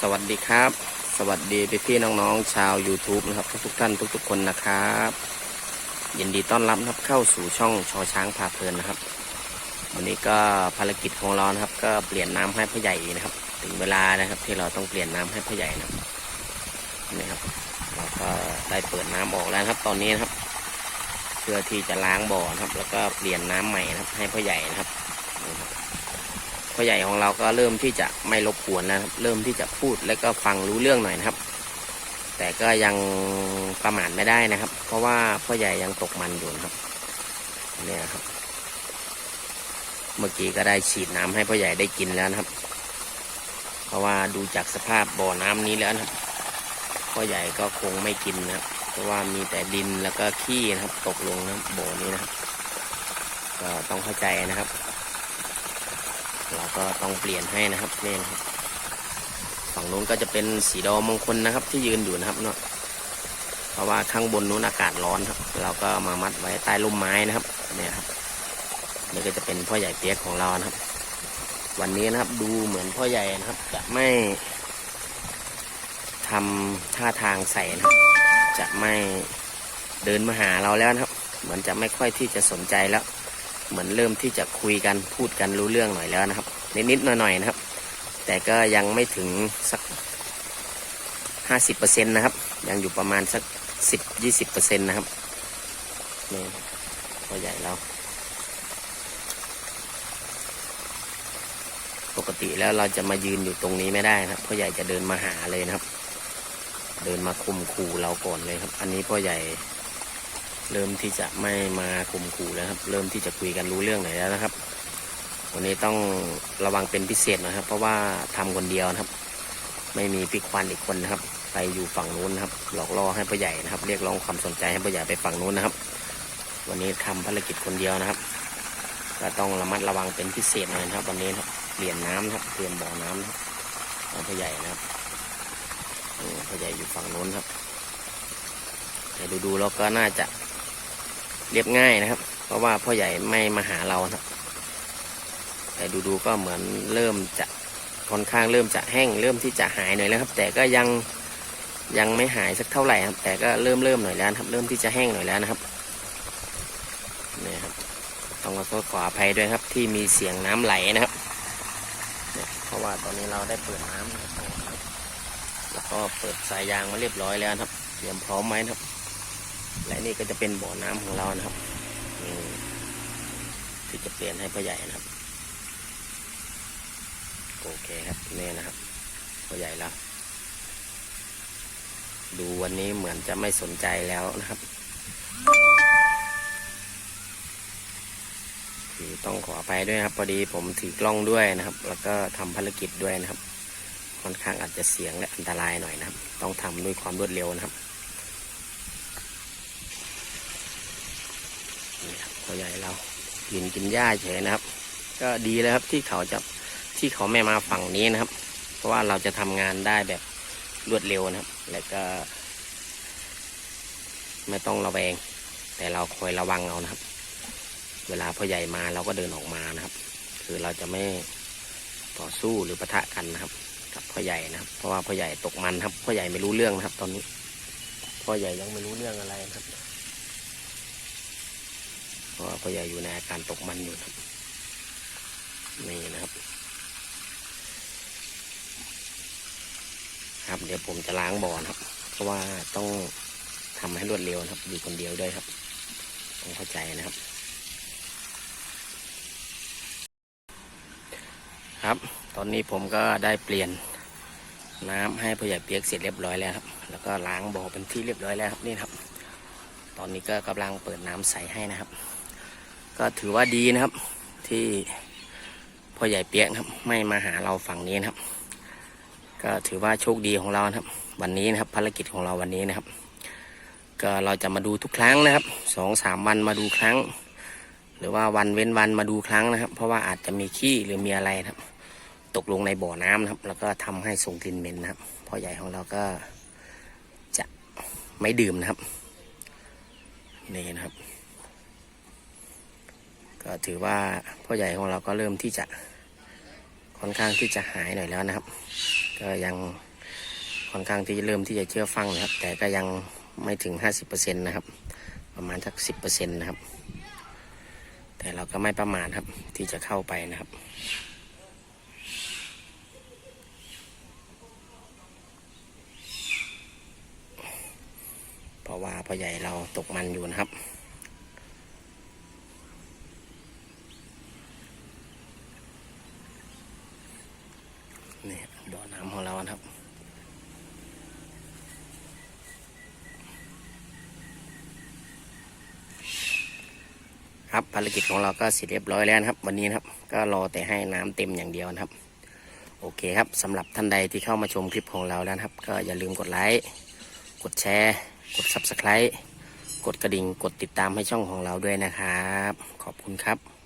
สวัสดีครับ สวัสดีพี่พี่ๆน้องๆ ชาว YouTube นะครับ ทุกๆท่านทุก ๆ คนนะครับ ยินดีต้อนรับนะครับเข้าสู่ช่องชอช้างพาเพลินนะครับ วันนี้ก็ภารกิจของเรานะครับ ก็เปลี่ยนน้ำให้พ่อใหญ่นะครับ ถึงเวลานะครับที่เราต้องเปลี่ยนน้ำให้พ่อใหญ่นะครับนี่ครับเราก็ได้เปิดน้ำออกแล้วครับ ตอนนี้นะครับ เพื่อที่จะล้างบ่อนะครับ แล้วก็เปลี่ยนน้ำใหม่นะครับ ให้พ่อใหญ่นะครับ พ่อใหญ่ของเราก็เริ่มที่จะไม่รบกวนแล้วครับ เริ่มที่จะพูดแล้วก็ฟังรู้เรื่องหน่อยนะครับ แต่ก็ยังประมาทไม่ได้นะครับ เพราะว่าพ่อใหญ่ยังตกมันอยู่นะครับเนี่ยครับ เมื่อกี้ก็ได้ฉีดน้ำให้พ่อใหญ่ได้กินแล้วนะครับ เพราะว่าดูจากสภาพบ่อน้ำนี้แล้วนะครับพ่อใหญ่ก็คงไม่กินนะครับ เพราะว่ามีแต่ดินแล้วก็ขี้นะครับ ตกลงนะบ่อนี้นะครับก็ต้องเข้าใจนะครับ ก็ต้องเปลี่ยนให้นะครับนี่นะครับฝั่งนู้นก็จะเป็นสีดอมงคลนะครับ ที่ยืนอยู่นะครับเนาะเพราะว่าข้างบนนู้นอากาศร้อนครับ เราก็มามัดไว้ใต้ร่มไม้นะครับเนี่ยครับนี่ก็จะเป็นพ่อใหญ่เปียกของเรานะครับ วันนี้นะครับดูเหมือนพ่อใหญ่นะครับ จะไม่ทำท่าทางใส่นะครับ จะไม่เดินมาหาเราแล้วนะครับ เหมือนจะไม่ค่อยที่จะสนใจแล้ว เหมือนเริ่มที่จะคุยกันพูดกันรู้เรื่องหน่อยแล้วนะครับ นิดๆหน่อยๆนะครับ แต่ก็ยังไม่ถึงสักห้าสิบเปอร์เซ็นต์นะครับ ยังอยู่ประมาณสักสิบยี่สิบเปอร์เซ็นต์นะครับนี่ตัวใหญ่เราปกติแล้วเราจะมายืนอยู่ตรงนี้ไม่ได้นะครับพ่อใหญ่จะเดินมาหาเลยนะครับ เดินมาคุมขู่เราก่อนเลยครับ อันนี้พ่อใหญ่เริ่มที่จะไม่มาข่มขู่แล้วครับ เริ่มที่จะคุยกันรู้เรื่องหน่อยแล้วนะครับ วันนี้ต้องระวังเป็นพิเศษนะครับ เพราะว่าทำคนเดียวนะครับ ไม่มีพี่ควันอีกคนนะครับ ไปอยู่ฝั่งนู้นนะครับ หลอกล่อให้พ่อใหญ่นะครับ เรียกร้องความสนใจให้พ่อใหญ่ไปฝั่งนู้นนะครับ วันนี้ทำภารกิจคนเดียวนะครับก็ต้องระมัดระวังเป็นพิเศษหน่อยนะครับ วันนี้ครับเปลี่ยนน้ำครับเปลี่ยนบ่อน้ำนะครับของพ่อใหญ่นะครับพ่อใหญ่อยู่ฝั่งนู้นครับแต่ดูๆแล้วก็น่าจะเรียบง่ายนะครับ เพราะว่าพ่อใหญ่ไม่มาหาเราครับ แต่ดูๆก็เหมือนเริ่มจะค่อนข้างเริ่มจะแห้ง เริ่มที่จะหายหน่อยแล้วครับ แต่ก็ยังยังไม่หายสักเท่าไหร่ครับ แต่ก็เริ่มเริ่มหน่อยแล้วครับ เริ่มที่จะแห้งหน่อยแล้วนะครับนี่ครับต้องขอโทษขออภัยด้วยครับ ที่มีเสียงน้ำไหลนะครับเพราะว่าตอนนี้เราได้เปิดน้ำนะครับแล้วก็เปิดสายยางมาเรียบร้อยแล้วครับ เตรียมพร้อมไหมครับ และนี่ก็จะเป็นบ่อน้ำของเรานะครับที่จะเปลี่ยนให้พ่อใหญ่นะครับ โอเคครับนี่นะครับพ่อใหญ่แล้ว ดูวันนี้เหมือนจะไม่สนใจแล้วนะครับ คือต้องขออภัยด้วยครับ พอดีผมถือกล้องด้วยนะครับ แล้วก็ทำภารกิจด้วยนะครับ ค่อนข้างอาจจะเสียงและอันตรายหน่อยนะครับ ต้องทำด้วยความรวดเร็วนะครับนี่ครับตัวใหญ่เรากินกินหญ้าเฉยนะครับ ก็ดีเลยครับที่เขาจะ ที่เขาไม่มาฝั่งนี้นะครับ เพราะว่าเราจะทำงานได้แบบรวดเร็วนะครับ และก็ ไม่ต้องระแวง แต่เราคอยระวังเอานะครับ เวลาพ่อใหญ่มาเราก็เดินออกมานะครับ คือเราจะไม่ต่อสู้หรือปะทะกันนะครับ กับพ่อใหญ่นะครับเพราะว่าพ่อใหญ่ตกมันครับพ่อใหญ่ไม่รู้เรื่องนะครับ ตอนนี้พ่อใหญ่ยังไม่รู้เรื่องอะไรนะครับเพราะว่าพ่อใหญ่อยู่ในอาการตกมันอยู่ครับนี่นะครับ ครับเดี๋ยวผมจะล้างบ่อนะครับ เพราะว่าต้องทำให้รวดเร็วนะครับ อยู่คนเดียวด้วยครับต้องเข้าใจนะครับ ครับ ตอนนี้ผมก็ได้เปลี่ยนน้ำให้พ่อใหญ่เปียกเสร็จเรียบร้อยแล้วครับ แล้วก็ล้างบ่อเป็นที่เรียบร้อยแล้วครับนี่ครับ ตอนนี้ก็กำลังเปิดน้ำใส่ให้นะครับ ก็ถือว่าดีนะครับที่พ่อใหญ่เปียกครับ ไม่มาหาเราฝั่งนี้นะครับ ก็ถือว่าโชคดีของเรานะครับ วันนี้นะครับภารกิจของเราวันนี้นะครับ ก็เราจะมาดูทุกครั้งนะครับสองสามวันมาดูครั้ง หรือว่าวันเว้นวันมาดูครั้งนะครับ เพราะว่าอาจจะมีขี้หรือมีอะไรนะครับ ตกลงในบ่อน้ำนะครับ แล้วก็ทำให้ส่งกลิ่นเหม็นนะครับพ่อใหญ่ของเราก็จะไม่ดื่มนะครับนี่นะครับ ก็ถือว่าพ่อใหญ่ของเราก็เริ่มที่จะค่อนข้างที่จะหายหน่อยแล้วนะครับ ก็ยังค่อนข้างที่เริ่มที่จะเชื่อฟังนะครับ แต่ก็ยังไม่ถึงห้าสิบเปอร์เซ็นต์นะครับ ประมาณสักสิบเปอร์เซ็นต์นะครับ แต่เราก็ไม่ประมาทครับที่จะเข้าไปนะครับเพราะว่าพ่อใหญ่เราตกมันอยู่นะครับ นี่บ่อน้ำของเรานะครับ ครับภารกิจของเราก็เสร็จเรียบร้อยแล้วนะครับ วันนี้นะครับก็รอแต่ให้น้ำเต็มอย่างเดียวนะครับ โอเคครับสำหรับท่านใดที่เข้ามาชมคลิปของเราแล้วครับ ก็อย่าลืมกดไลค์กดแชร์ กด Subscribe กดกระดิ่งกดติดตามให้ช่องของเราด้วยนะครับ ขอบคุณครับ